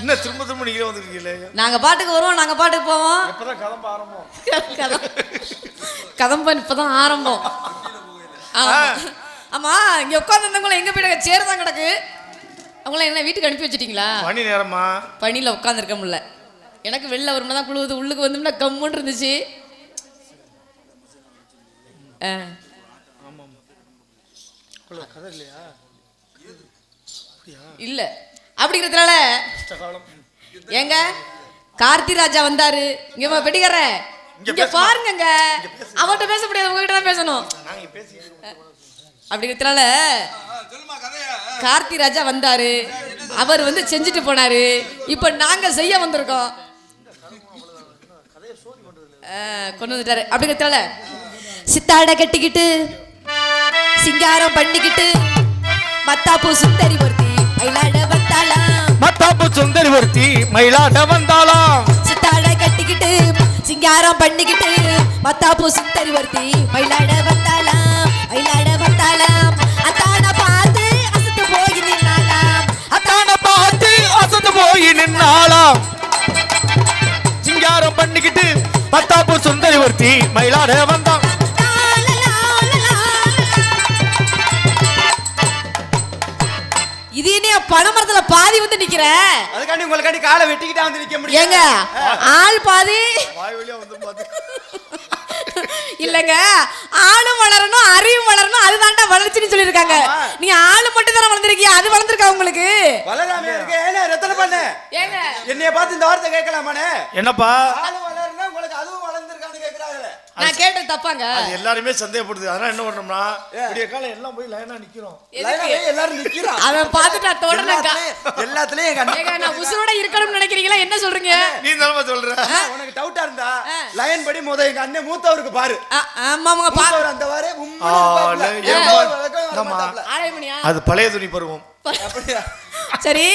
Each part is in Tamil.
இன்னும் திரும்ப திரும்ப நீங்களே வந்துருக்கீங்களே? நாங்க பாட்டுக்கு வருவோம் நாங்க பாட்டுக்கு போவோம். எப்பதான் கிளம்ப ஆரம்பம். கதம் கதம்பன் இப்பதான் ஆரம்பம். ஆமா. இங்க உட்காந்துருந்தவங்கள எங்க போயிட்டு சேர் தான் கிடக்கு. அவங்கள என்ன வீட்டுக்கு அனுப்பி வச்சிட்டீங்களா? மணி நேரமா? பனியில் உட்காந்துருக்க முடியல. எனக்கு வெளில வரும்போது தான் குழுவுது உள்ளுக்கு வந்தோம்னா கம்முன்னு இருந்துச்சு. ஆ. கதை இல்லையா? இல்ல. அப்படிங்கிறதுனால ஏங்க கார்த்தி ராஜா வந்தாரு. இங்க பெட்டிக்கார இங்க? பாருங்கங்க. அவர்கிட்ட பேச முடியாது உங்ககிட்ட தான் பேசணும். அப்படிங்கிறதுனால கார்த்தி ராஜா வந்தாரு. அவர் வந்து செஞ்சுட்டு போனாரு. இப்ப நாங்க செய்ய வந்திருக்கோம். கொண்டு வந்துட்டாரு. அப்படிங்கிறதுனால சித்தாடை கட்டிக்கிட்டு சிங்காரம் பண்ணிக்கிட்டு மத்தாப்பூ சுந்தரி ஒருத்தி மயிலாட மத்தாப்பு சுந்தரி ஒருத்தி மயிலாட்ட வந்தாலாம் சித்தாடை கட்டிக்கிட்டு சிங்காரம் பண்ணிக்கிட்டு மத்தாப்பூ சுந்தரி ஒருத்தி மயிலாட வந்தாளாம் மயிலாட வந்தாளாம். அத்தான பார்த்து அசத்து போய் நின்னாளாம். அத்தான பார்த்து அசந்து போய் நின்னாலாம் சிங்காரம் பண்ணிக்கிட்டு மத்தாப்பு சுந்தரி ஒருத்தி மயிலாட வந்தான். இது என்ன பனைமரத்துல பாதி வந்து நிக்கிற? அதுக்காண்டி உங்களுக்காண்டி காலை வெட்டிக்கிட்டா வந்து நிக்க முடியும் ஏங்க ஆள் பாதி? வாய் வழியா வந்து பார்த்து இல்லங்க ஆளும் வளரணும் அறிவும் வளரணும் அதுதான்டா வளர்ச்சின்னு சொல்லியிருக்காங்க. ஆமா. நீங்க ஆளு மட்டும் தானே வளர்ந்துருக்கீங்க அது வளர்ந்துருக்கா உங்களுக்கு? வளராம இருக்கு? ஏன்னா ரத்தன பண்ணு. ஏங்க. என்னைய பார்த்து இந்த வார்த்தை கேட்கலாமானே என்னப்பா? ஆளு வளருனா உங்களுக்கு அதுவும் வளர்ந்துருக்கான்னு கேக்குறாங்களே நான் கேட்டது தப்பாங்க. அது எல்லாருமே சந்தேகப்படுது. அதனால என்ன பண்றோம்னா விடிய காலம் எல்லாம் போய் லைனா நிக்கிறோம். எல்லாரும் நிக்கிறான் அவன் பார்த்துட்டா தொடர்னக்கா எல்லாத்துலயும் எங்க நான் உசுரோட இருக்கணும்னு நினைக்கிறீங்களா? என்ன சொல்றீங்க? நீ தானே சொல்ற? உனக்கு டவுட்டா இருந்தா லைன் படி முத எங்க அண்ணன் மூத்தவருக்கு பாரு. ஆ, ஆமாங்க பா மூத்தவர் அந்த வாரு. ஆலயமணியா? அது பழைய துணி பருவம். அப்படியா? சரி.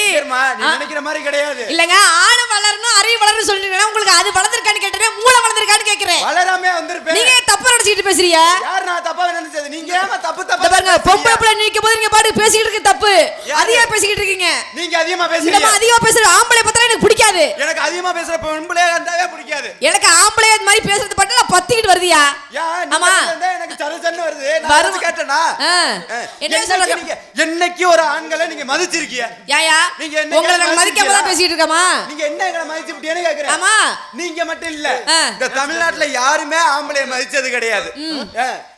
நினைக்கிற மாதிரி கிடையாது. இல்லங்க ஆணு வளரணும் அறிவு வளரணும் சொல்றீங்கன்னா உங்களுக்கு அது வளர்ந்துருக்கான்னு கேட்டேன் மூளை வளர்ந்துருக்கான்னு கேக்குறேன் வளராமே வந்திருப்பேன் நீங்க தப்பா நினைச்சிட்டு பேசுறீங்க? யார் நான் தப்பா நினைச்சது? நீங்க ஏமா தப்பு தப்பா பாருங்க? பொம்பளை பிள்ளை நிக்க போது நீங்க பாட்டு பேசிக்கிட்டு இருக்க தப்பு? அதிகமா பேசிக்கிட்டு இருக்கீங்க. நீங்க அதிகமா பேசுறீங்க. அதிகமா பேசுற ஆம்பளை பார்த்தா எனக்கு பிடிக்காது. எனக்கு அதிகமா பேசுற பெண்பிள்ளையா இருந்தாவே பிடிக்காது. எனக்கு ஆம்பளை அது மாதிரி பேசுறது மட்டும் நான் பத்திக்கிட்டு வருதியா? ஆமா. எனக்கு சரு சன்னு வருது. வந்து கேட்டேனா. என்ன? நீங்க- என்னைக்கு ஒரு ஆண்களை நீங்க மதிச்சிருக்கீங்க? யாயா நீங்க என்ன உங்களை நாங்க கேட்க மதிக்காம தான் மதிச்சிருக்கீங்களா? பேசிட்டு இருக்கோமா நீங்க என்ன எங்களை மதிச்சு விட்டீங்கன்னு கேக்குறேன்? ஆமா. நீங்க மட்டும் இல்ல. இந்த தமிழ்நாட்டுல யாருமே ஆம்பளைய மதிச்சது கிடையாது.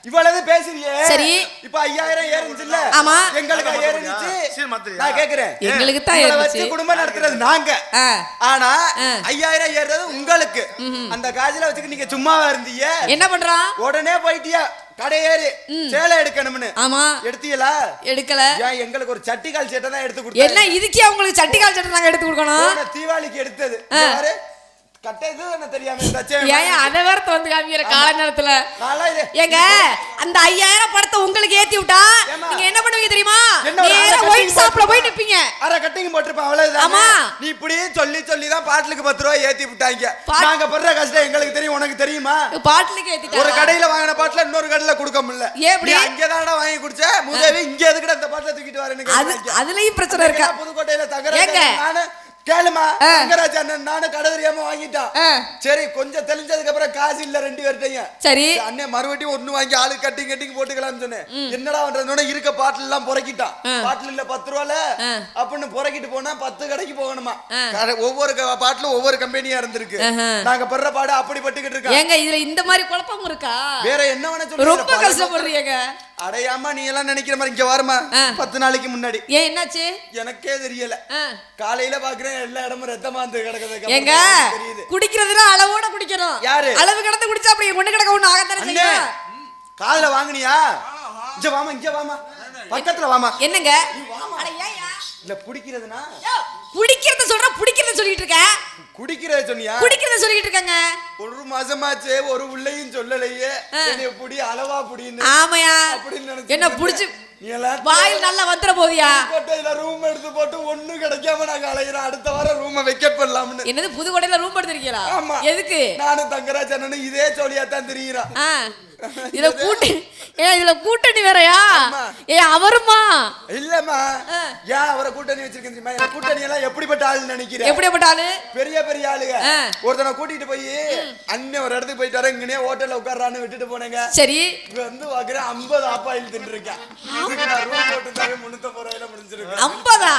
இவ்வளவு பேசுறியே சரி. இப்ப ஐயாயிரம் ஏறிச்சுல்ல ஆமா. எங்களுக்கு ஏறிச்சு? நான் கேக்குறேன். எங்களுக்கு தான் ஏறுச்சு. குடும்பம் நடத்துறது நாங்க. ஆனா. ஐயாயிரம் ஏறுறது உங்களுக்கு. அந்த காஜில வச்சுக்க நீங்க சும்மாவா இருந்தீங்க. என்ன பண்றான் உடனே போயிட்டியா? கடை ஏறி சேலை எடுக்கணும்னு. ஆமா. எடுத்தீங்களா எடுக்கல. ஏன் எங்களுக்கு ஒரு சட்டிக்கால் சேட்டை தான் எடுத்து என்ன கொடுத்தாங்க இதுக்கே உங்களுக்கு சட்டி கால் சட்டை நாங்க எடுத்து கொடுக்கணும்? தீபாவளிக்கு எடுத்தது. அதை வேற திறந்து காமிக்கிற கால நேரத்துல ஏங்க அந்த ஐயாயிரம் படத்தை உங்களுக்கு ஏத்தி விட்டா? நீங்க என்ன பண்ணுவீங்க தெரியுமா? நேரா ஒயின் ஷாப்ல போய். நிப்பீங்க. அரை கட்டிங் போட்டிருப்பான் அவ்வளவுதான்? ஆமா. நீ இப்படியே சொல்லி சொல்லி தான் பாட்டிலுக்கு பத்து ரூபாய் ஏத்தி விட்டாங்க. நாங்க படுற கஷ்டம் எங்களுக்கு தெரியும் உனக்கு தெரியுமா? பாட்டிலுக்கு ஏத்திட்டாங்க. ஒரு கடையில வாங்கின பாட்டில இன்னொரு கடையில கொடுக்க முடியல. ஏன் இப்படி? நீ அங்கேதான்டா வாங்கி குடிச்ச? முதவி இங்க எதுக்குடா இந்த பாட்டில தூக்கிட்டு வரேன்னு. அதுலயும் பிரச்சனை இருக்கா? புதுக்கோட்டையில? அண்ணன் நானு கேளுமா ஆ. தங்கராஜ் அண்ணன் நானும் கடை தெரியாம வாங்கிட்டான். சரி கொஞ்சம் தெளிஞ்சதுக்கு அப்புறம் காசு இல்ல ரெண்டு பேர்ட்டையும் சரி. அண்ணன் மறுபடியும் ஒண்ணு வாங்கி ஆளு கட்டிங் கட்டிங் போட்டுக்கலாம்னு சொன்னேன். என்னடா பண்றதுனோட இருக்க பாட்டில் எல்லாம் புறக்கிட்டான். பாட்டில் இல்ல பத்து ரூபால. அப்படின்னு புறக்கிட்டு போனா பத்து கடைக்கு போகணுமா? ஒவ்வொரு பாட்டிலும் ஒவ்வொரு கம்பெனியா இருந்திருக்கு. நாங்க படுற பாடு அப்படி பட்டுக்கிட்டு இருக்கோம் ஏங்க இதுல இந்த மாதிரி குழப்பம் இருக்கா? வேற என்ன வேணா சொல்லு ரொம்ப கஷ்டப்படுறீங்க. அடையாம நீ எல்லாம் நினைக்கிற மாதிரி இங்க வருமா. பத்து நாளைக்கு முன்னாடி. ஏன் என்னாச்சு? எனக்கே தெரியல. காலையில பாக்குறேன் எல்லா இடமும் ரத்தமா இருந்து கிடக்குது. ஏங்க தெரியுது. குடிக்கிறதுல அளவோட குடிக்கணும். யாரு? அளவு கடந்து குடிச்சா அப்படி ஒண்ணு கிடக்க ஒண்ணு ஆகத்தானே காதுல வாங்குனியா? இங்க வாமா இங்க வாமா. பக்கத்துல வாமா. என்னங்க? ஏய்யா? இல்ல பிடிக்கிறதுனா? யோ, குடிக்கிறத சொல்ற பிடிக்கிறத சொல்லிட்டு இருக்க. குடிக்கிறத சொன்னியா? குடிக்கிறத சொல்லிட்டு இருக்காங்க. ஒரு மாசமாச்சு ஒரு உள்ளையும் சொல்லலையே. என்னைய புடி அளவா புடின்னு. ஆமையா. என்ன புடிச்சு வாயில் நல்லா வந்துட போதியா கோட்டையில ரூம் எடுத்து போட்டு ஒண்ணு கிடைக்காம நாங்க அலைகிறோம் அடுத்த வாரம் ரூம வெக்கேட் பண்ணலாம்னு என்னது புதுக்கோட்டையில ரூம் எடுத்திருக்கீங்களா? ஆமா. எதுக்கு? நானும் தங்கராஜ் அண்ணனும் இதே ஜோலியா தான் தெரியுறோம் இதுல கூட்டணி ஏ இதுல கூட்டணி வேறயா. ஏ அவருமா? இல்லம்மா. ஏன் அவரை கூட்டணி வச்சிருக்கேன் தெரியுமா? கூட்டணி எல்லாம் எப்படிப்பட்ட ஆளுன்னு நினைக்கிறேன் எப்படிப்பட்ட ஆளு? பெரிய பெரிய ஆளுங்க. ஒருத்தனை கூட்டிட்டு போய் அண்ணன் ஒரு இடத்துக்கு போயிட்டு வரேன் இங்கனே ஹோட்டல்ல உட்கார்றான்னு விட்டுட்டு போனேங்க. சரி. வந்து பாக்குறேன் ஐம்பது ஆப்பாயில் முடிஞ்சிருக்கேன் ஐம்பதா.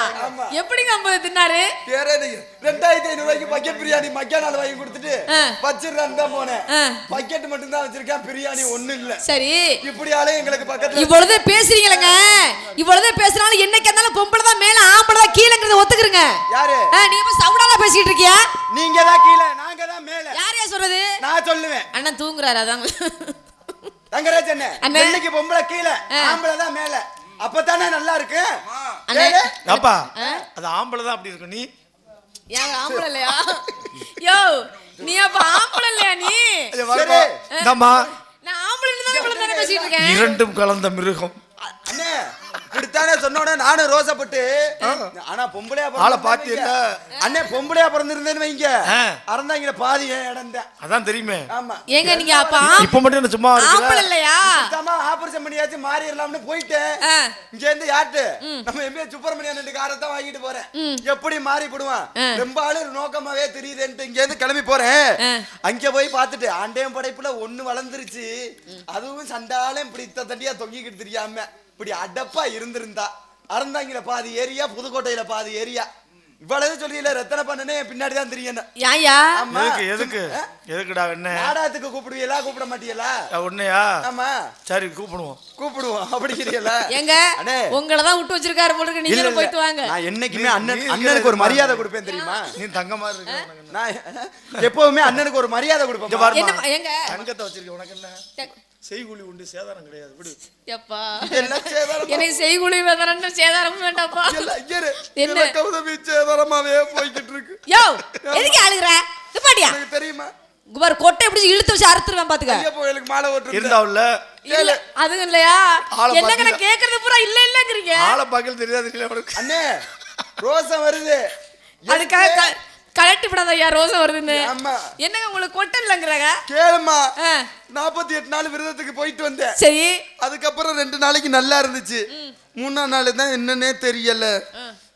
எப்படிங்க ஐம்பது தின்னாரு? வேற ரெண்டாயிரத்தி ஐநூறு ரூபாய்க்கு பக்கெட் பிரியாணி மக்கா நாள் வாங்கி கொடுத்துட்டு தான் போனேன். பக்கெட் மட்டும் தான் வச்சிருக்கேன் பிரியாணி ஒண்ணும் இல்ல சரி. இப்படி ஆளே எங்களுக்கு பக்கத்துல இவ்வளவு பேசுறீங்களங்க. இவ்வளவு பேசுனாலும் என்னைக்கு இருந்தாலும் பொம்பளை தான் மேல ஆம்பளை தான் கீழங்கிறத ஒத்துக்குறங்க. யாரு? நீ இப்ப சவுடால பேசிட்டு இருக்கியா? நீங்க தான் கீழே நாங்க தான் மேல. யாரையா சொல்றது? நான் சொல்லுவேன். அண்ணன் தூங்குறாரு அதான். தங்கராஜ் அண்ணே அண்ணே. இன்னைக்கு பொம்பளை கீழே ஆம்பளை தான் மேல. அப்பதானே நல்லா இருக்கு? அப்பா? அது ஆம்பளை தான் அப்படி நீ? ஏன் ஆம்பளை இல்லையா? யோ நீ அப்ப ஆம்பளை இல்லையா நீ இங்க வாப்பா. இந்தாம்மா நான் ஆம்பளை தான் இவ்வளவு நேரம் பேசிட்டு இருக்கேன் இரண்டும் கலந்த மிருகம். இப்படித்தானே சொன்ன உடனே நானும் ரோசப்பட்டு ஆனா பொம்பளையா ஆளை பாத்தியல்ல? வைங்க. அண்ணே பொம்பளையா பிறந்திருந்தேன்னு வைங்க. ஆ. அறந்தாங்கிற பாதி என் இடம் தான் அதான் தெரியுமே. ஆமா. ஏங்க நீங்க அப்ப இப்ப மட்டும் என்ன சும்மா இருக்கிற இல்லையா? சுத்தமா ஆபரேஷன் பண்ணியாச்சு மாறிடலாம்னு போயிட்டேன். இங்க இருந்து யார்ட்டு நம்ம எம்பே சுப்பிரமணியன் ரெண்டு காரை தான் வாங்கிட்டு போறேன். எப்படி மாறி போடுவான். ரொம்ப ஆளு நோக்கமாவே தெரியுதுன்ட்டு இங்க இருந்து கிளம்பி போறேன். அங்க போய் பார்த்துட்டு ஆண்டையும் படைப்புல ஒண்ணு வளர்ந்துருச்சு. அதுவும் சண்டாலும் இப்படி இத்த தண்டியா தொங்கிக்கிட்டு தெரியாம. இப்படி அடப்பா இருந்திருந்தா. அறந்தாங்கில பாதி ஏரியா புதுக்கோட்டையில பாதி ஏரியா. இவ்வளவு சொல்லியில ரத்தன பண்ணனே பின்னாடி தான் தெரியணும். யாயா ஆமா. எதுக்கு எதுக்கு? எதுக்குடா என்ன நாடகத்துக்கு கூப்பிடுவீங்களா கூப்பிட மாட்டீங்களா உன்னையா? ஆமா. சரி கூப்பிடுவோம். கூப்பிடுவோம். அப்படிங்கிறீங்களா எங்க? அண்ணே. உங்களை தான் விட்டு வச்சிருக்காரு போல இல்ல. போயிட்டு வாங்க. நான் என்னைக்குமே அண்ணன் அண்ணனுக்கு ஒரு மரியாதை கொடுப்பேன் தெரியுமா? நீ தங்க மாதிரி இருக்க? நான் எப்பவுமே அண்ணனுக்கு ஒரு மரியாதை கொடுப்பேன் எங்க? தங்கத்தை வச்சிருக்க உனக்கு என்ன? செய்கூலி உண்டு சேதாரம் கிடையாது விடு. எப்பா? எனக்கு செய்குழி வேதரன்னு சேதாரமும் வேண்டாப்பா. என்ன? எனக்கு உதவி சேதாரமாவே போய்கிட்டு இருக்கு. யோ எதுக்கு அழுகுற? நிப்பாட்டியா எனக்கு தெரியுமா? குபார் கொட்டை பிடிச்சி இழுத்து வச்சு அறுத்துருவேன் பாத்துக்க. ஐயா கோயிலுக்கு மாலை ஓட்டு இருந்தாவுல? இல்ல அதுவும் இல்லையா? என்னங்க நான்? கேக்குறது பூரா இல்ல இல்லங்கிறீங்க. ஆளை பார்க்கல தெரியாது இல்லை அவனுக்கு அண்ணே ரோசம் வருது. அதுக்காக கலட்டி விடாத ஐயா ரோசம் வருதுன்னு. ஆமா என்னங்க உங்களுக்கு கொட்டை இல்லைங்கிறாங்க கேளுமா ஆ, நாற்பத்தி எட்டு நாள் விரதத்துக்கு போயிட்டு வந்தேன். சரி. அதுக்கப்புறம் ரெண்டு நாளைக்கு நல்லா இருந்துச்சு. மூணாம் நாள் தான் என்னன்னே தெரியல.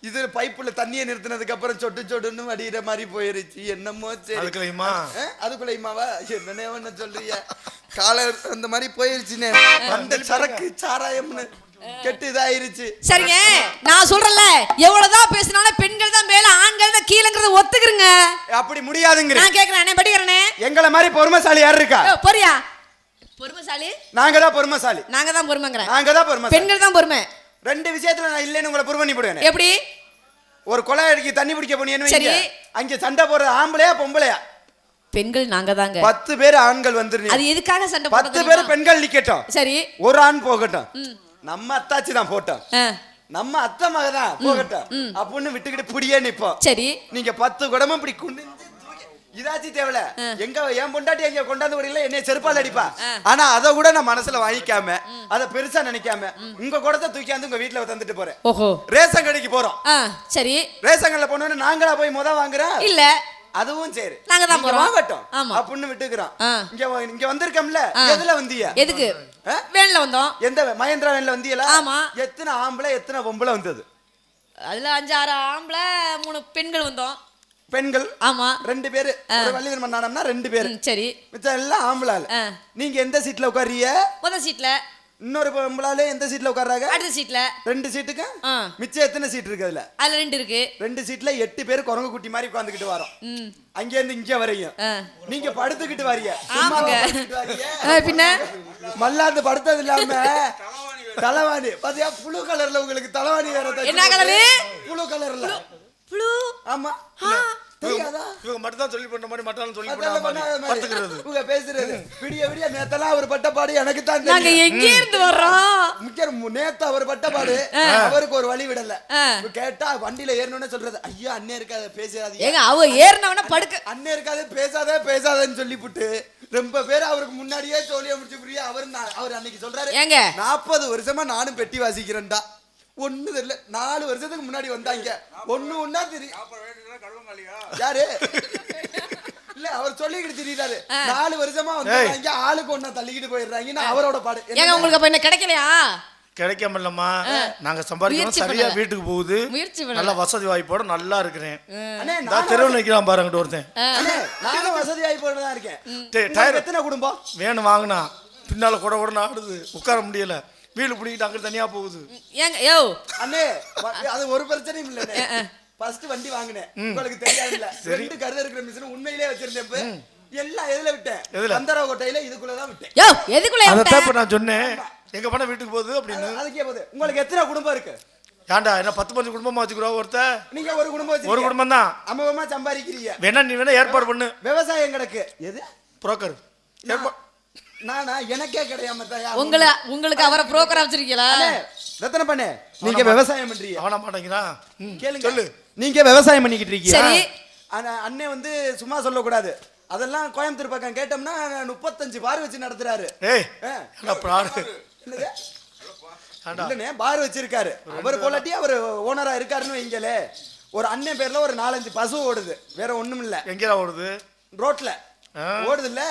இது பைப்புல தண்ணியை நிறுத்தினதுக்கு அப்புறம் சொட்டு சொட்டுன்னு வடிகிற மாதிரி போயிருச்சு. என்னமோ சரி. அதுக்குள்ளயுமா? ஆ, அதுக்குள்ளயுமாவா? என்னனே ஒண்ணு சொல்றிய? காலை அந்த மாதிரி போயிருச்சுனே. அந்த சரக்கு சாராயம்னு. கெட்டு இதாயிருச்சு சரிங்க நான் சொல்றேன்ல எவ்வளவுதான் பேசினாலும் பெண்கள் தான் மேல ஆண்கள் தான் கீழங்கிறத ஒத்துக்குறங்க. அப்படி முடியாதுங்கிற. நான் கேக்குறேன் அண்ணே படிக்கிறேனே. எங்களை மாதிரி பொறுமைசாலி யார் இருக்கா? பொரியா பொறுமைசாலி? நாங்க தான் பொறுமைசாலி. நாங்க தான் பொறுமைங்கிறேன். நாங்க தான் பொறுமைசாலி. பெண்கள் தான் பொறுமை. ரெண்டு விஷயத்துல நான் இல்லைன்னு உங்களை ப்ரூவ் பண்ணி போடுவேன். எப்படி? ஒரு கொலை அடிக்க தண்ணி பிடிக்க போனீங்கன்னு சரி. அங்க சண்டை போடுறது ஆம்பளையா பொம்பளையா? பெண்கள் நாங்க தாங்க. பத்து பேர் ஆண்கள் வந்துருங்க அது எதுக்காக சண்டை பத்து பேர்? பெண்கள் நிக்கட்டும். சரி. ஒரு ஆண் போகட்டும். நம்ம அத்தாச்சி தான் போட்டோம். நம்ம அத்தை மக தான் போகட்டும். அப்படின்னு விட்டுக்கிட்டு புடியே நிப்போம். சரி. நீங்க பத்து குடமும் இப்படி தூக்கி- இதாச்சு தேவல. எங்க என் பொண்டாட்டி எங்க கொண்டாந்து விடல என்னைய செருப்பால் அடிப்பா. ஆனா அதை கூட நான் மனசுல வாங்கிக்காம அதை பெருசா நினைக்காம உங்க குடத்தை தூக்கியாந்து உங்க வீட்டுல தந்துட்டு போறேன். ஓஹோ. ரேஷன் கடைக்கு போறோம். சரி. ரேஷன் கடையில போனோன்னு நாங்களா போய் முத வாங்குறோம்? இல்ல. அதுவும் சரி. நாங்க தான் போறோம். வாங்கட்டும். ஆமா. அப்படின்னு விட்டுக்கிறோம். இங்க இங்க வந்திருக்கோம்ல. எதுல வந்தீங்க எதுக்கு? வேன்ல வந்தோம். எந்த மகேந்திரா வேன்ல வந்தீங்களா ஆமா. எத்தனை ஆம்பளை எத்தனை பொம்பளை வந்தது? அதுல அஞ்சு ஆறு ஆம்பளை மூணு பெண்கள் வந்தோம். பெண்கள்? ஆமா. ரெண்டு பேரு. ஒரு வள்ளி திருமணம்னா ரெண்டு பேரு. சரி. மிச்சம் எல்லாம் ஆம்பளை. நீங்க எந்த சீட்ல உட்காரிய முத சீட்ல. இன்னொரு பொம்பளாலே எந்த சீட்ல உட்கார்றாங்க? அடுத்த சீட்ல ரெண்டு சீட்டுக்கு மிச்சம் எத்தனை சீட் இருக்கு அதுல? அதுல ரெண்டு இருக்கு. ரெண்டு சீட்ல எட்டு பேர் குரங்கு குட்டி மாதிரி உட்காந்துக்கிட்டு வரோம். அங்க இருந்து இங்க வரையும். நீங்க படுத்துக்கிட்டு வரீங்க. பின்ன? மல்லாந்து படுத்தது இல்லாம தலைவாணி. பாத்தியா புழு கலர்ல உங்களுக்கு தலைவாணி வேற என்ன கலரு? புழு கலர்ல புளு ஆமா. இவங்க மட்டும் தான் சொல்லி பண்ண மாதிரி மட்டாலும் சொல்லி பண்ணாம இவங்க பேசுறது. விடிய விடிய நேத்தெல்லாம் அவர் பட்ட பாடு எனக்கு தான் நாங்க தெரியும். எங்க இருந்து வர்றோம்? முக்கியம் நேத்து அவர் பட்ட பாடு அவருக்கு ஒரு வழி விடல. கேட்டா வண்டியில ஏறணும்னு சொல்றது. ஐயா அண்ணே இருக்காத பேசாதீங்க. ஏங்க அவ ஏறினவன படுக்க அண்ணே இருக்காது பேசாதே பேசாதேன்னு சொல்லிப்புட்டு ரொம்ப பேர் அவருக்கு முன்னாடியே சோழிய முடிச்சு புரிய அவர் நான்- அவர் அன்னைக்கு சொல்றாரு ஏங்க. நாற்பது வருஷமா நானும் பெட்டி வாசிக்கிறேன்டா. ஒண்ணு தெரியல. நாலு வருஷத்துக்கு முன்னாடி வந்தாங்க. ஒண்ணு ஒண்ணா தெரியும் யாரு? இல்ல அவர் சொல்லிக்கிட்டு திரியிறாரு. நாலு வருஷமா வந்து இங்க ஆளுக்கு ஒண்ணா தள்ளிக்கிட்டு போயிடுறாங்கன்னு அவரோட பாடு. ஏங்க உங்களுக்கு அப்ப என்ன கிடைக்கலையா? கிடைக்காம இல்லம்மா நாங்க சம்பாதிக்கணும் முயற்சி சரியா. வீட்டுக்கு போகுது. நல்ல வசதி வாய்ப்போட நல்லா இருக்கிறேன். அண்ணே நான் தெருவில் நிற்கிறான் பாருங்கிட்ட ஒருத்தன். அண்ணே, நானும் வசதி வாய்ப்போட தான் இருக்கேன். டயர் எத்தனை குடும்பம்? வேணும் வாங்கினா. பின்னால கூட கூட ஆடுது உட்கார முடியல. வீடு பிடிக்கிட்டு அங்கிட்டு தனியா போகுது. ஏங்க யோ. அண்ணே அது ஒரு பிரச்சனையும் இல்ல ஃபர்ஸ்ட் வண்டி வாங்கினேன். உங்களுக்கு தெரியாது இல்ல ரெண்டு கருத இருக்கிற மிஷின் உண்மையிலே வச்சிருந்தேன் இப்ப. எல்லாம் எதுல விட்டேன்? அந்தரா கொட்டையில இதுக்குள்ளதான் விட்டேன். யோ எதுக்குள்ள இப்ப நான் சொன்னேன். எங்க பண்ண வீட்டுக்கு போகுது அப்படின்னு? அது- அதுக்கே போகுது. உங்களுக்கு எத்தனை குடும்பம் இருக்கு? ஏன்டா என்ன பத்து பஞ்சு குடும்பமா வச்சுக்கிறோம் ஒருத்த? நீங்க ஒரு குடும்பம் ஒரு குடும்பம் தான். அமோகமா சம்பாதிக்கிறீங்க. வேணா நீ வேணா ஏற்பாடு பண்ணு. விவசாயம் கிடக்கு. எது? புரோக்கர். ஏற்பாடு நானா? எனக்கே கிடையாம உங்களை உங்களுக்கு அவரை புரோக்கரா வச்சிருக்கீங்களா அண்ணே, ரத்தன பண்ணே நீங்க விவசாயம் பண்றீங்க. அவன மாட்டேங்கிறான் ம், கேளுங்க. சொல்லு. நீங்க விவசாயம் பண்ணிக்கிட்டு இருக்கீங்க. சரி. ஆனா அண்ணன் வந்து சும்மா சொல்லக்கூடாது. அதெல்லாம் கோயம்புத்தூர் பக்கம் கேட்டோம்னா முப்பத்தஞ்சு பார் வச்சு நடத்துறாரு. பார் வச்சிருக்காரு. அவர் கொள்ளாட்டி அவர் ஓனரா இருக்காருன்னு வைங்களே. ஒரு அண்ணன் பேர்ல ஒரு நாலஞ்சு பசு ஓடுது. வேற ஒண்ணும் இல்ல எங்கடா ஓடுது? ரோட்ல. ஓடுது இல்ல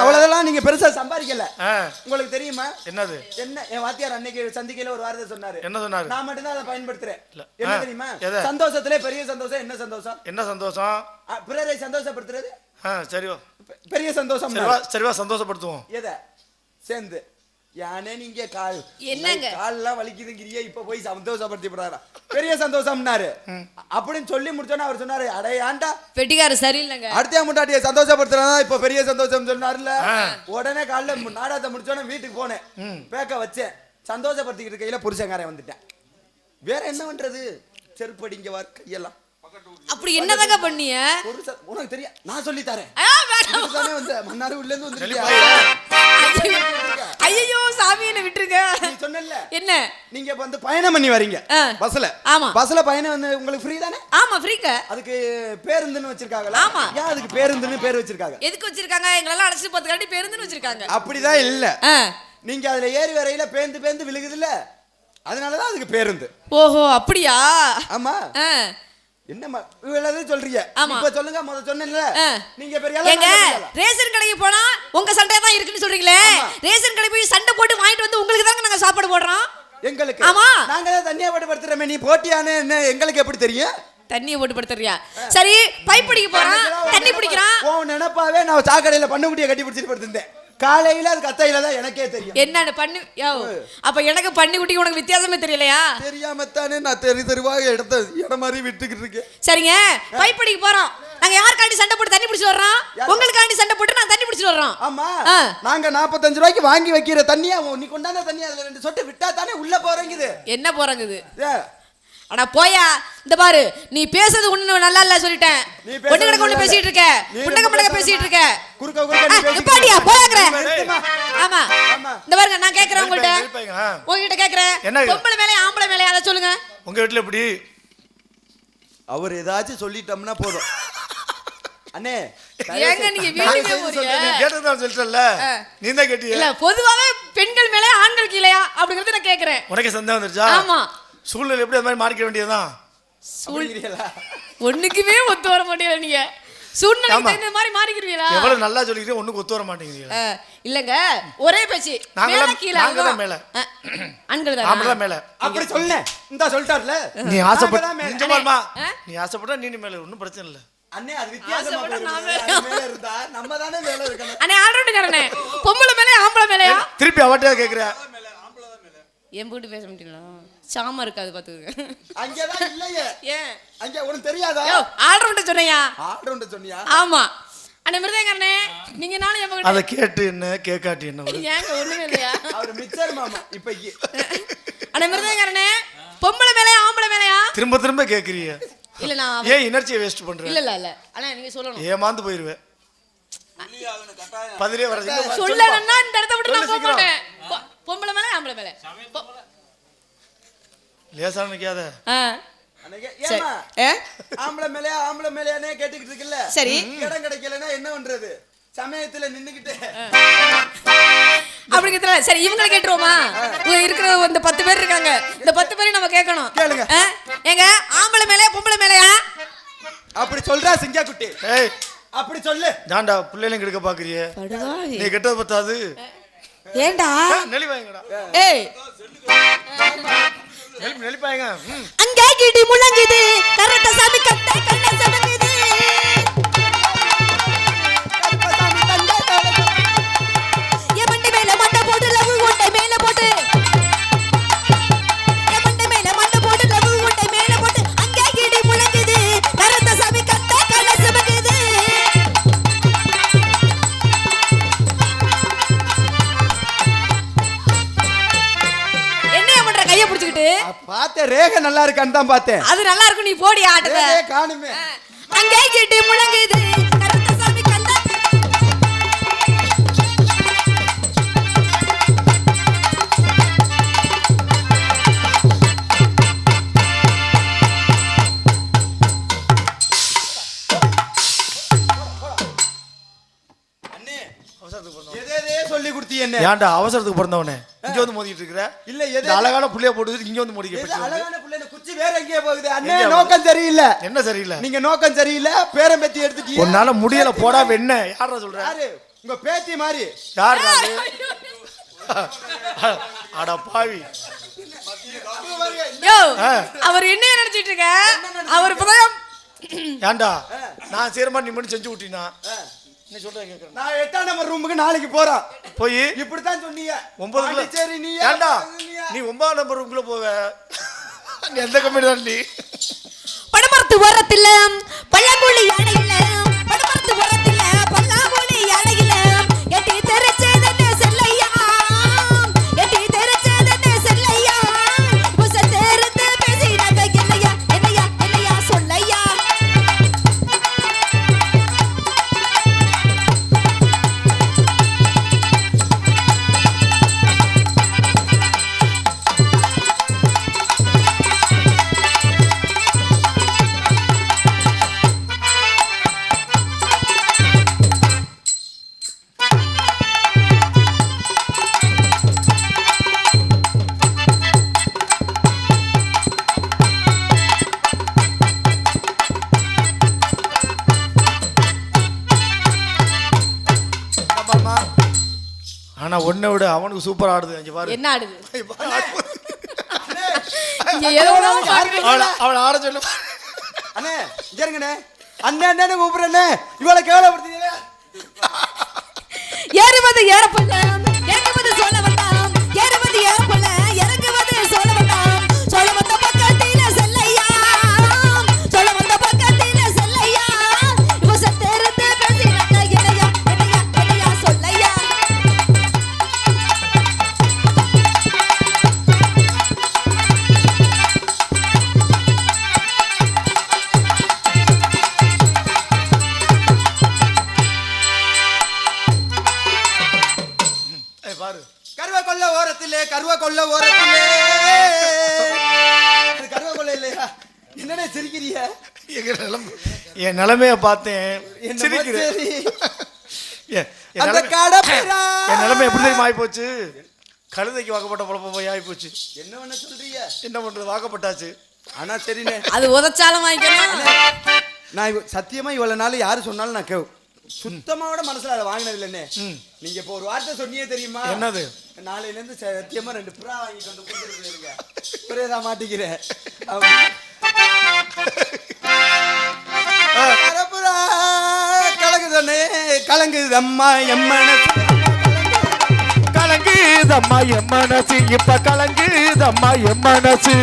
அவ்வளவுதெல்லாம் நீங்க பெருசா சம்பாதிக்கல. உங்களுக்கு தெரியுமா? என்னது? என்ன என் வாத்தியார் அன்னைக்கு சந்திக்கையில ஒரு வார்த்தை சொன்னாரு. என்ன சொன்னாரு? நான் மட்டும்தான் அதை பயன்படுத்துறேன். என்ன தெரியுமா? சந்தோஷத்திலே பெரிய சந்தோஷம் என்ன சந்தோஷம்? என்ன சந்தோஷம்? பிறரை சந்தோஷப்படுத்துறது? சரிவா பெரிய சந்தோஷம் சரிவா சந்தோஷப்படுத்துவோம். எதை? சேர்ந்து. யானே நீங்க கால். என்னங்க? கால்லாம் வலிக்குதுங்கிறியே இப்ப போய் சந்தோஷப்படுத்தி விடாரா பெரிய சந்தோஷம்னாரு. அப்படின்னு சொல்லி முடிச்சோன்னா அவர் சொன்னாரு அடே ஏன்டா? பெட்டிக்காரு சரியில்லைங்க. அடுத்த முட்டாட்டிய சந்தோஷப்படுத்துறதா இப்ப பெரிய சந்தோஷம் சொன்னார்ல உடனே காலைல நாடகத்தை முடிச்சோன்னே வீட்டுக்கு போனேன். பேக்க வச்சேன். சந்தோஷப்படுத்திக்கிட்டு கையில புருஷங்காரன் வந்துட்டேன். வேற என்ன பண்றது? செருப்படிங்க வார் கையெல்லாம். அப்படி என்னதாங்க பண்ணிய உனக்கு தெரியும் நான் சொல்லி தரேன். வந்த? மன்னார் உள்ள இருந்து வந்துருக்கியா? ஐயோ சாமி என்ன விட்டுருங்க. நீ சொன்னல என்ன? நீங்க இப்ப வந்து பயணம் பண்ணி வரீங்க. பஸ்ல. ஆமா. பஸ்ல பயணம் வந்து உங்களுக்கு ஃப்ரீ தானே? ஆமா ஃப்ரீக்க அதுக்கு பேருந்துன்னு வச்சிருக்காங்களா ஆமா. ஏன் அதுக்கு பேருந்துன்னு பேர் வச்சிருக்காங்க? எதுக்கு வச்சிருக்காங்க? எங்களெல்லாம் அழைச்சிட்டு போறதுக்காண்டி பேருந்துன்னு வச்சிருக்காங்க. அப்படிதான் இல்ல. நீங்க அதுல ஏறி வரையில பேந்து பேந்து விழுகுதுல்ல. அதனாலதான் அதுக்கு பேருந்து. ஓஹோ அப்படியா? ஆமா. என்னம்மா இவ்வளவு சொல்றீங்க? ஆமா. இப்ப சொல்லுங்க முத சொன்னேன்ல. நீங்க பெரிய? ரேஷன் கடைக்கு போனா உங்க சண்டை தான் இருக்குன்னு சொல்றீங்களே. ரேஷன் கடை போய் சண்டை போட்டு வாங்கிட்டு வந்து உங்களுக்கு தாங்க நாங்க சாப்பாடு போடுறோம்? எங்களுக்கு? ஆமா. நாங்க தண்ணியா போட்டு படுத்துறோமே நீ போட்டியானே எங்களுக்கு எப்படி தெரியும்? தண்ணியை போட்டு படுத்துறியா? சரி பைப் பிடிக்க போறான் தண்ணி பிடிக்கிறான். உன் நினைப்பாவே நான் சாக்கடையில பண்ணுக்குட்டியை கட்டி பிடிச்சிட்டு படுத்திருந்தேன். காலையில அது கத்தையில தான் எனக்கே தெரியும். என்னன்னு பண்ணி யோ. அப்ப எனக்கு பண்ணி குட்டி உனக்கு வித்தியாசமே தெரியலையா? தெரியாம தானே நான் தெரு தெருவாக இடத்த இடம் மாதிரி விட்டுக்கிட்டு இருக்கேன். சரிங்க. பைப் பிடிக்க போறோம். நாங்க யாருக்காண்டி சண்டை போட்டு தண்ணி பிடிச்சு வர்றோம்? உங்களுக்காண்டி சண்டை போட்டு நான் தண்ணி பிடிச்சு வர்றோம். ஆமா. நாங்க நாற்பத்தஞ்சு ரூபாய்க்கு வாங்கி வைக்கிற தண்ணியா நீ கொண்டாந்த தண்ணி அதுல ரெண்டு சொட்டு விட்டா தானே உள்ள போறேங்குது. என்ன போறங்குது? அட போயா இந்த பாரு நீ பேசுறது ஒண்ணு நல்லா இல்ல சொல்லிட்டேன். ஒண்ணு கிடக்க ஒண்ணு பேசிட்டு. இருக்க. நீ புண்டக புண்டக. பேசிட்டு இருக்க. குறுக்க குறுக்க நிப்பாட்டியா. போயாங்கிற. ஆமா. இந்த பாருங்க நான் கேக்குறேன் உங்கள்ட்ட. உங்ககிட்ட கேக்குறேன்? பொம்பளை மேலே ஆம்பளை மேலே அதை சொல்லுங்க. உங்க வீட்டுல எப்படி? அவர் ஏதாச்சும் சொல்லிட்டோம்னா போதும். அண்ணே ஏங்க நீங்க வீட்டுக்கே போறீங்க கேட்டதான் சொல்லிட்டல. நீ தான் கேட்டிய. இல்ல பொதுவாவே பெண்கள் மேலே ஆண்கள் கீழையா? அப்படிங்கறத நான் கேக்குறேன் உனக்கே சந்தேகம் வந்துருச்சா? ஆமா. சூழ்நிலை எப்படி அது மாதிரி மாறிக்க வேண்டியதுதான்? அப்படிங்கிறீங்களா? ஒண்ணுக்குமே ஒத்து வர மாட்டேங்குது நீங்க. தகுந்த மாதிரி மாறிக்கிறீங்களா எவ்வளவு நல்லா சொல்லிக்கிறேன் ஒண்ணுக்கு ஒத்து வர மாட்டேங்கிறீங்க ஆ, இல்லங்க. ஒரே பேச்சு. மேல கீழ நாங்க தான் அதுதான். மேல. ஆண்கள் ஆம்பளை தான் மேல. அப்படி சொன்னேன் இந்த சொல்லிட்டார்ல. நீ ஆசைப்பட்ட ஆ? நீ ஆசைப்பட்டா நீ மேல ஒண்ணும் பிரச்சனை இல்ல. அண்ணே அது வித்தியாசமா ஆசைப்பட்டா நான் போயிருக்கு. மேல. அது மேல இருந்தா நம்ம தானே மேல இருக்கணும். அண்ணே ஆல்ரவுண்டுக்காரனே பொம்பளை மேலே ஆம்பளை மேலையா? திருப்பி அவட்டே கேக்குற. என் போட்டு பேச மாட்டீங்களா? சாம இருக்காது பாத்துக்க அங்கதான் இல்லையே. ஏன்? அங்க உனக்கு தெரியாதா? யோ ஆல்ரவுண்ட் சொன்னையா? ஆர்டர் சொன்னியா? ஆமா. அண்ணே மிருதங்கண்ணே நீங்க நானும் என் அதை கேட்டு என்ன கேட்காட்டி என்ன ஏங்க ஒண்ணுமே இல்லையா? அவர் மிச்சர் மாமா இப்பைக்கு அண்ணே மிருதங்கண்ணே பொம்பளை மேலையா ஆம்பளை மேலையா? திரும்ப திரும்ப கேக்குறீங்க. இல்ல நான் ஏன் எனர்ஜியை வேஸ்ட் பண்ற? இல்ல இல்ல இல்ல. அண்ணா நீங்க சொல்லணும். ஏமாந்து போயிருவேன். பதிலே வர்றது சொல்லணும்னா இந்த இடத்த விட்டு நான் போக மாட்டேன். பொம்பளை மேல ஆம்பளை மேல? பொ- லேசா நினைக்காத. ஆ. அன்னைக்கு சரி. ஏமா ஏ? ஆம்பளை மேலயா ஆம்பளை மேலயானே கேட்டுக்கிட்டு இருக்குல்ல சரி. இடம் கிடைக்கலன்னா என்ன பண்றது? சமயத்துல நின்னுகிட்டு அப்படிங்கிறதுல சரி இவங்களை கேட்டுருவோமா? இருக்கிற இந்த பத்து பேர் இருக்காங்க. இந்த பத்து பேரையும் நம்ம கேட்கணும். கேளுங்க. ஆ? ஏங்க ஆம்பளை மேலையா பொம்பளை மேலையா? அப்படி சொல்றா சிங்கா குட்டி. அப்படி சொல்லு. ஏன்டா பிள்ளைகளும் கெடுக்க பாக்குறிய? நீ கெட்டது பத்தாது. ஏண்டா ஏய் நெளி நெளிப்பாங்க ம் அங்கே கிடி முழங்குது இருக்கான்னு தான் பார்த்தேன். அது நல்லா இருக்கும் நீ போடி ஆட்டத்தை. காணுமே. அங்கே முழங்குது. கட்ட அவசரத்துக்கு பிறந்தவன் எதே எதே சொல்லி கொடுத்தி என்ன. ஏன்டா அவசரத்துக்கு பிறந்தவனே? இங்க வந்து மோதிட்டு இருக்கிற? இல்ல எது அழகான புள்ளைய போட்டு இங்க வந்து மோதிக்க அழகான பிள்ளை குச்சி வேற எங்கேயோ போகுது. அண்ணே நோக்கம் சரியில்லை. என்ன சரியில்லை? நீங்க நோக்கம் சரியில்லை. பேரம் பேத்தி எடுத்துட்டீங்க உன்னால முடியல போடா என்ன யாரா சொல்ற? யாரு? உங்க பேத்தி மாதிரி. யார் அது? அட பாவி. அவர் என்ன நினைச்சிட்டு இருக்க? அவர் இப்பதான் ஏன்டா? நான் மாதிரி நீ மட்டும் செஞ்சு விட்டினா சொல்றேன் நான் எட்டாம் நம்பர் ரூமுக்கு நாளைக்கு போறோம் போய்? இப்படித்தான் சொன்னீங்க. ஒன்பதுக்குள்ள சரி நீ ஏன்டா? நீ ஒன்பதாம் நம்பர் ரூம்குள்ள போவ. எந்த கம்பெனி தான் நீ படமரத்து ஓரத்தில் யானை இல்லை படமரத்து ஓரத்தில் அவனுக்கு சூப்பர் ஆடுது. இங்க பாரு. என்ன ஆடுது. அவளை ஆட சொல்லு. அண்ணே இங்க இருங்கண்ணே. அண்ணே அண்ணே கூப்பிடுறேண்ணே இவளை கேவலப்படுத்தீங்களே ஏறுவது ஏறப்பல்ல இறங்குவது சோழ என் நிலைமைய பார்த்தேன். சிரிக்கிறேன். சரி. என் நிலைமை- கடப்புறா. என் நிலைமை எப்படி தெரியுமா ஆயிப்போச்சு? கழுதைக்கு வாக்கப்பட்ட பழப்ப போய் ஆயிப்போச்சு. என்ன பண்ண சொல்றீங்க? என்ன பண்றது? வாக்கப்பட்டாச்சு. ஆனா சரிண்ணே. அது உதச்சாலும் வாங்கிக்கணும். நான் சத்தியமா இவ்வளவு நாள் யாரு சொன்னாலும் நான் கேவு. சுத்தமா விட மனசுல அதை வாங்கினது இல்லைண்ணே. நீங்க இப்போ ஒரு வார்த்தை சொன்னீங்க தெரியுமா? என்னது? நாளையில இருந்து சத்தியமா ரெண்டு புறா வாங்கிட்டு வந்து கொடுத்துருங்க புரியுதா மாட்டிக்கிறேன். கலங்குதனே கலங்குதம்மா எம்மனசு கலங்குதம்மா எம்மனசு இப்ப கலங்குதம்மா எம்மனசு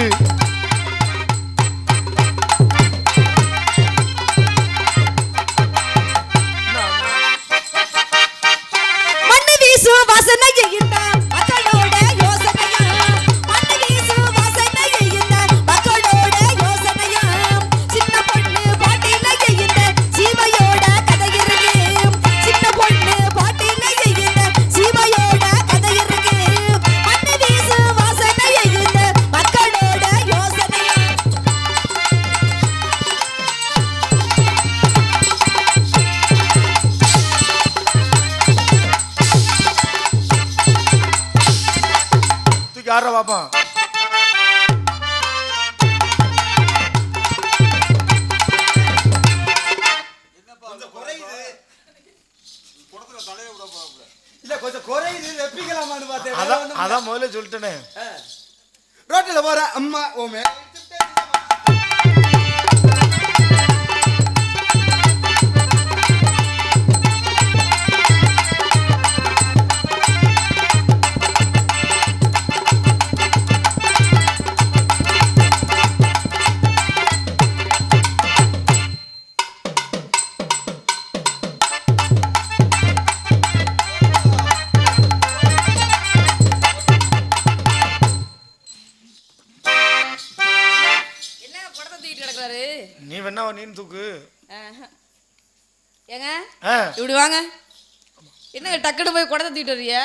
தூக்கிட்டு வர்றீங்க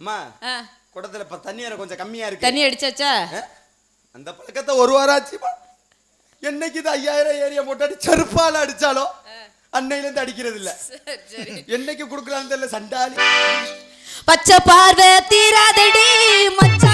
அம்மா குடத்துல இப்ப தண்ணி எனக்கு கொஞ்சம் கம்மியா இருக்கு. தண்ணி அடிச்சாச்சா? அந்த பழக்கத்தை ஒரு வாரம் ஆச்சுமா என்னைக்கு இது ஐயாயிரம் ஏரியா போட்டாடி செருப்பால அடிச்சாலோ அன்னையில இருந்து அடிக்கிறது இல்ல என்னைக்கு கொடுக்கலான்னு தெரியல சண்டாலி பச்சை பார்வை தீராதடி மச்சாங்குடி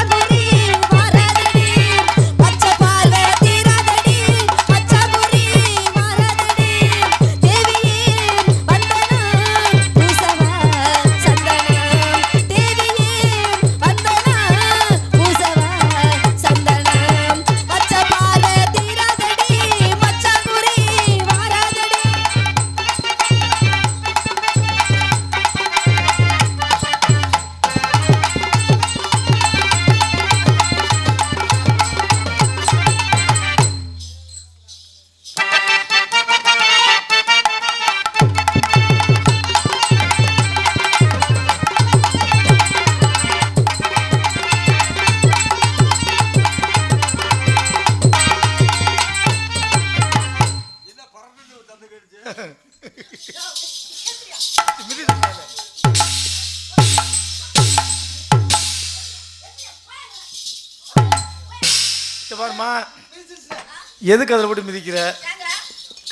எதுக்கு அதில் போட்டு மிதிக்கிற?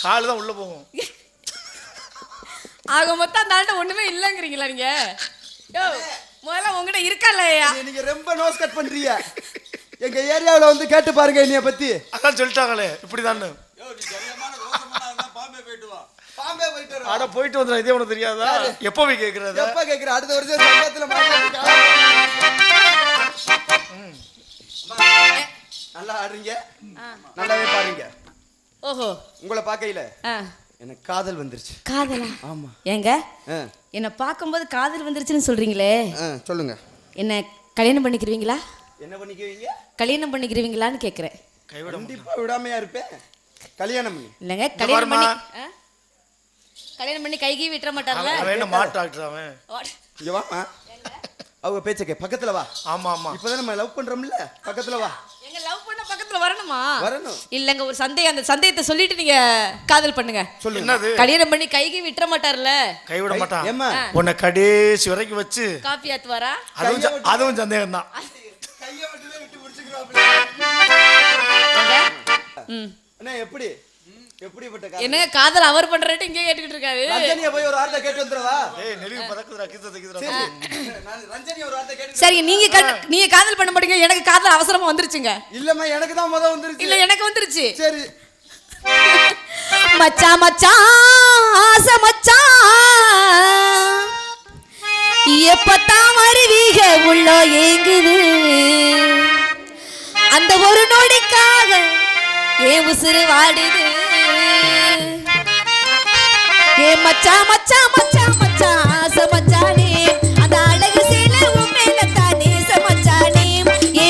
கால் தான் உள்ள போகும். ஆக மொத்தம் அந்த ஆள்கிட்ட ஒண்ணுமே இல்லைங்கிறீங்களா நீங்க? யோ முதல்ல உங்ககிட்ட இருக்கா இல்லையா? நீ- நீங்க ரொம்ப நோஸ் கட் பண்றீங்க. எங்க ஏரியாவுல வந்து கேட்டு பாருங்க என்னைய பத்தி. அதான் சொல்லிட்டாங்களே இப்படிதான்னு. பாம்பே போயிட்டு. ஆட போயிட்டு வந்துடும் இதே உனக்கு தெரியாதா? எப்போ போய் கேட்கறது எப்ப கேக்குற? அடுத்த வருஷம். அம்மா, நல்லா ஆடுறீங்க. நல்லாவே பாருங்க ஓஹோ. உங்களை பார்க்கையில ஆ. எனக்கு காதல் வந்துருச்சு. காதலா? ஆமா. ஏங்க? ஆ, என்னை பார்க்கும்போது காதல் வந்துருச்சுன்னு சொல்றீங்களே. ஆ, சொல்லுங்க. என்ன கல்யாணம் பண்ணிக்கிறீங்களா? என்ன பண்ணிக்குவீங்க கல்யாணம் பண்ணிக்கிறீங்களான்னு கேட்குறேன் கைவிட கண்டிப்பா விடாமையா இருப்பேன். கல்யாணம் பண்ணி. இல்லைங்க கல்யாணம். பண்ணி ஆ? கல்யாணம் பண்ணி கைகி விட்டுற அவன் என்ன மாட்டு டாக்டர் அவன்? இங்க வாமா அவங்க பேச்சக்கே பக்கத்துல வா. ஆமா ஆமா. இப்பதான் நம்ம லவ் பண்றோம்ல? பக்கத்துல வா. எங்க லவ் பண்ண பக்கத்துல வரணுமா? வரணும். இல்லங்க ஒரு சந்தேகம் அந்த சந்தேகத்தை சொல்லிட்டு நீங்க காதல் பண்ணுங்க. சொல்லுங்க. என்னது? கல்யாணம் பண்ணி கைகி விட்டுற மாட்டார்ல? கைவிட மாட்டான். ஏம்மா? உன்னை கடைசி வரைக்கும் வச்சு காப்பி ஆத்துவாரா? அதுவும் அதுவும் சந்தேகம் தான் கையை மட்டுமே விட்டு பிடிச்சுக்கிறாப்ல ம் அண்ணா எப்படி? எப்படிப்பட்ட காதல்? அவர் பண்றேட்டு இங்கே கேட்டுக்கிட்டு இருக்காரு. ரஞ்சனிய போய் ஒரு வார்த்தை கேட்டு வந்துடவா? ஏய் நெளிவு பறக்குதுடா கித்த தக்கிதுடா நான் ரஞ்சனி ஒரு வார்த்தை கேட்டு சரி நீங்க காதல் பண்ண மாட்டீங்க எனக்கு காதல் அவசரமா வந்துருச்சுங்க. இல்லம்மா எனக்கு தான் முத வந்துருச்சு. இல்ல எனக்கு வந்துருச்சு. சரி. மச்சான் ஆசை மச்சான் எப்பத்தான் வருவீக உள்ள ஏங்குது. அந்த ஒரு நொடிக்காக ஏன் உசுறு வாடுது. ஏ மச்சா மச்சான் மச்சான் மச்சான் ஆசை அந்த அழகு சேல உண்மையில தானே மச்சானே ஏ